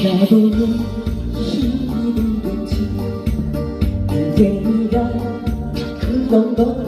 힘이 든지 그대가 그런 걸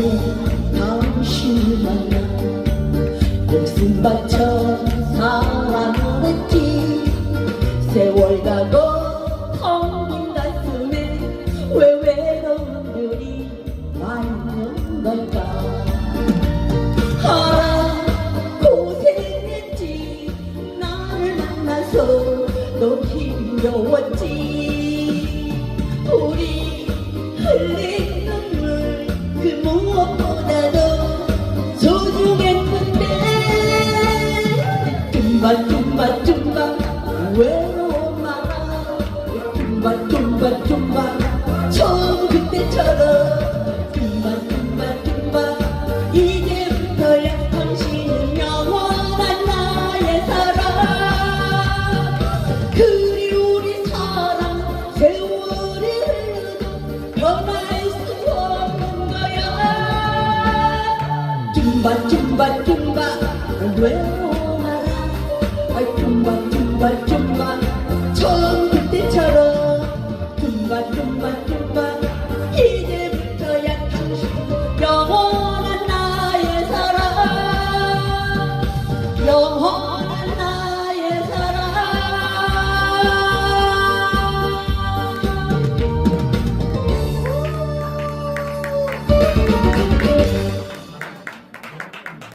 첫날에 당신을 만나 목숨 바쳐 사랑을 했지 세월 가고 텅빈 가슴에 왜 외로움들이 와 있는 걸까 알아 고생했지 나를 만나서 너 힘겨웠지 tumba tumba tumba 외로워 마라 tumba tumba tumba 처음 그때처럼 tumba tumba tumba 이제부터야 당신은 영원한 나의 사랑 그리 우리 사랑 세월이 흘러도 변할 수 없는 거야 tumba tumba tumba 외로워 마라 아